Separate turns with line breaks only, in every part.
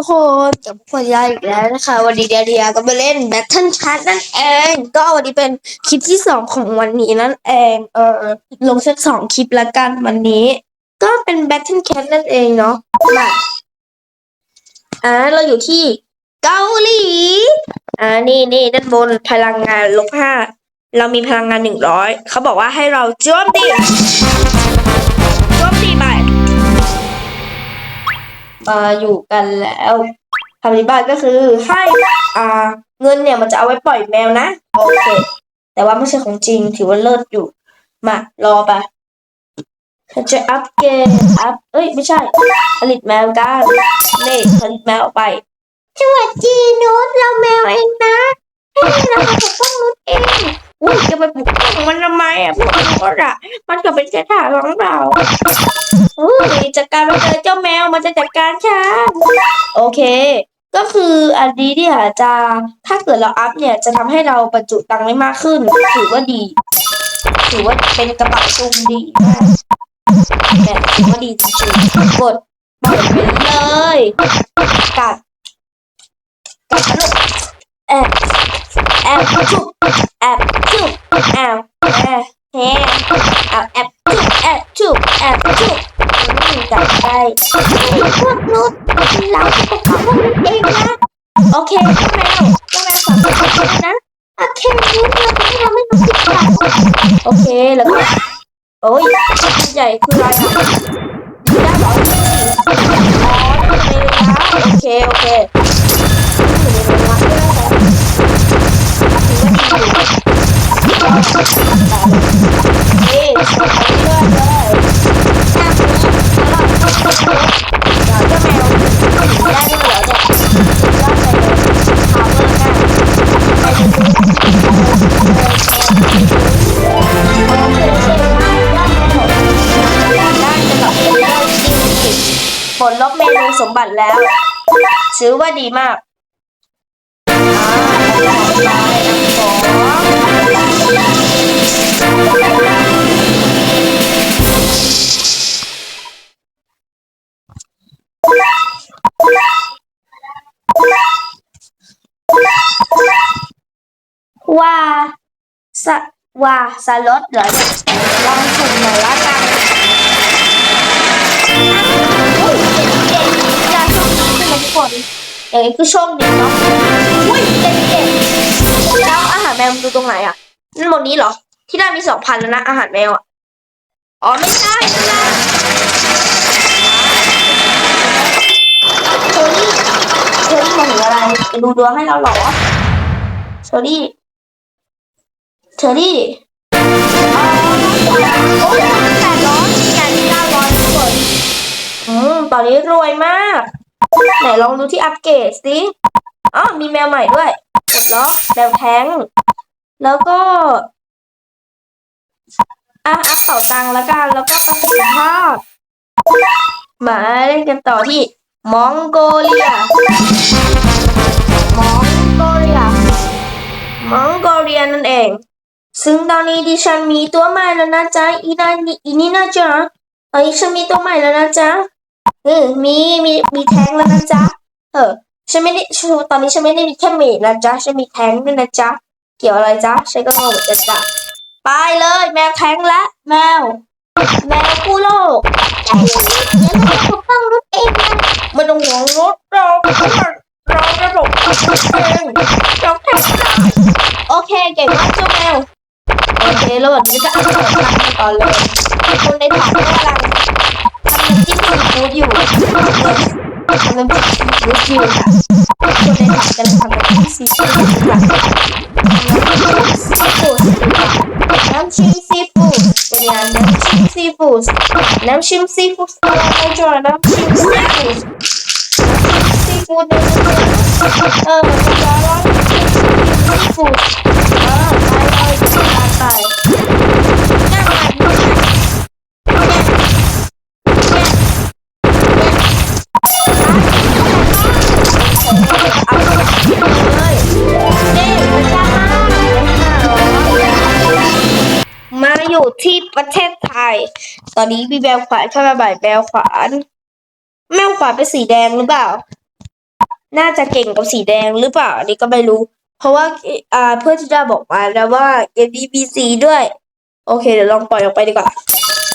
ทุกคนกับพวกยาอีกแล้วนะคะ วันนี้เดียเดียก็มาเล่น Battle Chat นั่นเอง ก็วันนี้เป็นคลิปที่สองของวันนี้นั่นเอง เออ ลงสักสองคลิปละกันวันนี้ ก็เป็น Battle Cat นั่นเองเนาะมาอ่าเราอยู่ที่เกาหลี อ่า นี่นี่ด้านบนพลังงานลบห้า เรามีพลังงานหนึ่งร้อย เขาบอกว่าให้เราโจมตีโจมตีไป มาอยู่กันแล้วคำอธิบายก็คือให้อ่าเงินเนี่ยมันจะเอาไว้ปล่อยแมวนะโอเค แต่ว่าไม่ใช่ของจริงถือว่าเลิศอยู่ มารอไปฉันจะอัพเกรดอัพเอ้ยไม่ใช่ ผลิตแมวกันนี่ผลิตแมวออกไปสวัสดีนุชเราแมวเองนะให้เรามาปกป้องนุชเอง อุ้ยจะไปปกป้องมันทำไมอะพวกนุชอะ มันก็เป็นเจ้าทาของเราอุ้ยจัดการไปเจอเจ้าแมวมันจะจัดการฉันโอเค ก็คืออันนี้เนี่ยจะถ้าเกิดเราอัพเนี่ยจะทำให้เราบรรจุตังค์ได้มากขึ้น ถือว่าดี ถือว่าเป็นกระเป๋าตุงดีมากเนี่ถือว่าดีจริงๆกดปล่อยเลยกัดกัดแอบแอบชุบแอบชุบ แอบแอบแอบแอบชุบแอบชุบแอบชุบอืมจับได้พวกนุชเราจะปกป้องพวกนุชเองนะโอเคแมวเจ้าแมวฝากปกป้องนุชนะโอเคนุชเราจะไม่ทำให้นุชติดใจโอเคแล้วก็โอ้ยใหญ่คืออะไรอะได้เหรออ๋อโอเคโอเค ผลลบเมนูสมบัติแล้วถือว่าดีมากอ่าต่อไปข สวาสลดเหรอลองสุ่มหน่อยละกันอุ้ยเก่งๆอย่าโชคดีใช่ไหมทุกคนอย่างนี้คือโชคดีเนาะอุ้ยเก่งๆแล้วอาหารแมวดูตรงไหนอะนั่นบนนี้เหรอ ที่ได้มีสองพันแล้วนะอาหารแมวอะ อ๋อ ไม่ใช่นั่นนะเชอรี่เชอรี่มาถึงอะไรจะดูดวงให้เราเหรอเชอรี่ เชอรี่อ๋อโอ้ยแปดร้อยแปดเก้าร้อยทุกคนอืมตอนนี้รวยมาก ไหนลองดูที่อัปเกรดสิอ๋อมีแมวใหม่ด้วยกดล็อกแมวแท้ง แล้วก็ อะอัพเป่าตังแล้วกัน แล้วก็ประสิทธิภาพมาเล่นกันต่อที่มองโกเลีย มองโกเลีย มองโกเลียนั่นเอง ซึ่งตอนนี้ดิฉันมีตัวใหม่แล้วนะจ๊ะอีนานี่อีนี่นะจ๊ะเอ้ยฉันมีตัวใหม่แล้วนะจ๊ะเออมีมีมีแท้งแล้วนะจ๊ะเออฉันไม่ได้ฉันตอนนี้ฉันไม่ได้มีแค่เมดนะจ๊ะฉันมีแท้งด้วยนะจ๊ะเกี่ยวอะไรจ๊ะฉันก็งงเหมือนกันจ๊ะไปเลย แมวแท้งและแมวแมวกู้โลกใจเย็นๆเดี๋ยวเราปกป้องรถเองนะไม่ต้องห่วงรถเราเราจะปกป้องรถเองเราแท้งได้โอเคเก่งมากเจ้าแมว โอเคแล้วแบบนี้ก็เอาไปทำกันต่อเลยคนในถังก็กำลังทำน้ำจิ้มซีฟู้ดอยู่ทำน้ำจิ้มซีฟู้ดอยู่ค่ะคนในถังกำลังทำน้ำจิ้มซีฟู้ดอยู่ค่ะน้ำจิ้มซีฟู้ดเป็นยังน้ำจิ้มซีฟู้ดน้ำจิ้มซีฟู้ดอะไรนะจ๊ะน้ำจิ้มซีฟู้ดซีฟู้ดเนี่ยเออมันจะร้อนซีฟู้ด ที่ประเทศไทย ตอนนี้มีแมวขวานเข้ามาบ่ายแมวขวานแมวขวานเป็นสีแดงหรือเปล่า น่าจะเก่งกับสีแดงหรือเปล่าอันนี้ก็ไม่รู้ เพราะว่าอ่าเพื่อนที่จะบอกมาแล้วว่าเกมนี้มีสีด้วย โอเคเดี๋ยวลองปล่อยออกไปดีกว่า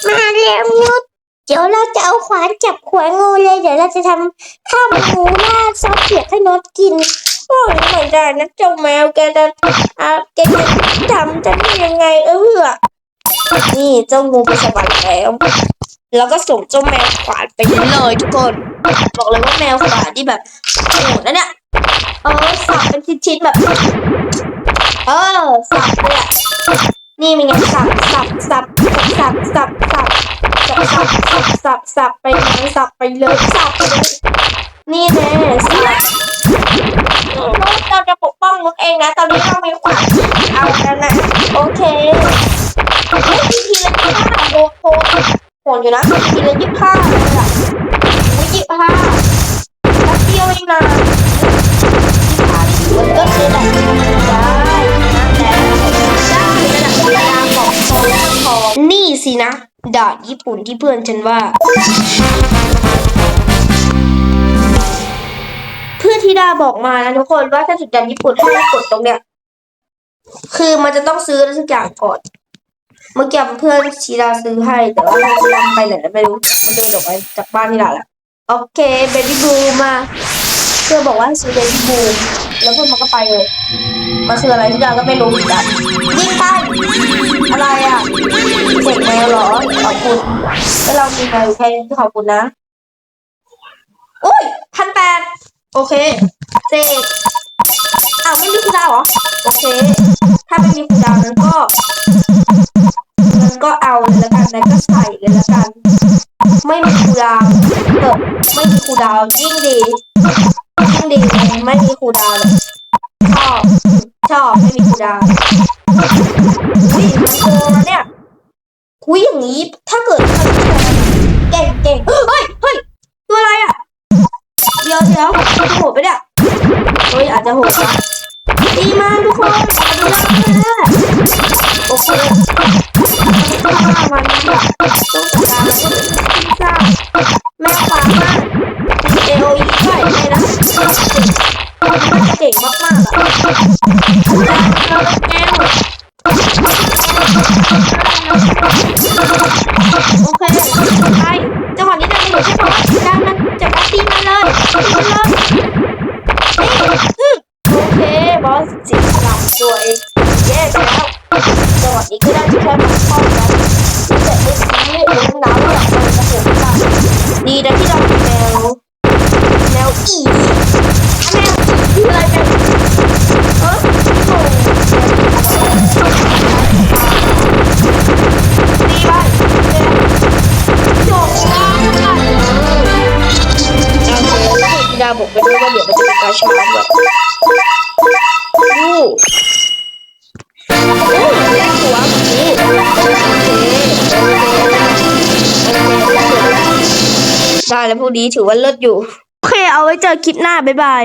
มาแล้วนุชเดี๋ยวเราจะเอาขวานจับขวานงูเลย เดี๋ยวเราจะทำข้าวมันงูราดซอสเปียกให้นดกิน
โอ้ยไม่ได้นะเจ้าแมวแกจะอ่าแกจะทำจะได้ยังไงเออ นี่เจ้างูไปสวรรค์แล้ว แล้วก็ส่งเจ้าแมวขวานไปเลยทุกคน บอกเลยว่าแมวขวานที่แบบโหดนะเนี่ย เออสับเป็นชิ้นๆแบบ เออสับเลยอะนี่มันไงสับสับสับสับสับสับสับสับสับสับสับไปเลยสับไปเลยสับไปเลยนี่แน่สับเราจะปกป้องลูกเองนะ ตอนนี้เรามีขวานเอาแล้วนะ ดอยู่นะทีละยี่ห้าเลยอะยี่ห้าแป๊บเดียวเองนะยี่ห้านี่ถือแหละได้นะแต่ได้ระดับเวลาของทองทองนี่สินะดาบญี่ปุ่นที่เพื่อนฉันว่า เพื่อนธิดาบอกมานะทุกคนว่าถ้าจุดดันญี่ปุ่นให้กดตรงเนี้ยคือมันจะต้องซื้ออะไรสักอย่างก่อน เมื่อกี้เพื่อนชีดาซื้อให้แต่ว่าชีดาไปไหนแล้วไม่รู้มันเดินออกไปจากบ้านที่ดาแล้วโอเคเบบี้บูมาเพื่อนบอกว่าให้ซื้อเบบี้บูมแล้วเพื่อนมันก็ไปเลยมันคืออะไรที่ดาก็ไม่รู้เหมือนกันยิงไปอะไรอะเด็กแมวเหรอขอบคุณแล้วเรามีแมวแค่ขอบคุณนะอุ้ยพันแปดโอเคเสกอ้าวไม่มีคูลดาวเหรอโอเค ถ้าไม่มีคูลดาวน์นั้นก็ นั้นก็เอาเลยละกันนั้นก็ใส่เลยละกัน ไม่มีคูดาวเถอไม่มีคูดาวยิ่งดียิ่งดีไม่มีคูดาวเลยชอบชอบไม่มีคูดาวน์อุ้ยมันโกงนะเนี่ยคุยอย่างนี้ถ้าเกิดเก่งเก่งเฮ้ยเฮ้ยตัวอะไรอะเดี๋ยวเดี๋ยวมันจะโหดไปเนี่ยเฮ้ยอาจจะโหดดีมากทุกคนมาดูแล้วนโอเค ว่าวันนี้ต้องการแล้วก็เป็นที่ทราบและความว่เอลอีใช่ไหมล่ะมันเก่งมากๆอะโอเคไปจังหวะนี้จะมีอยู่ใช่ไหมดังนั้นจับตีมาเลยตีมาเลยาเดี๋ยวมันจะมีการชาร์จด้วยโอ้โอ้เล่นหัวโอ้โอเคโอเคได้แล้วพวกนี้ถือว่าเลิศอยู่ โอเค เอาไว้เจอคลิปหน้า บ๊ายบาย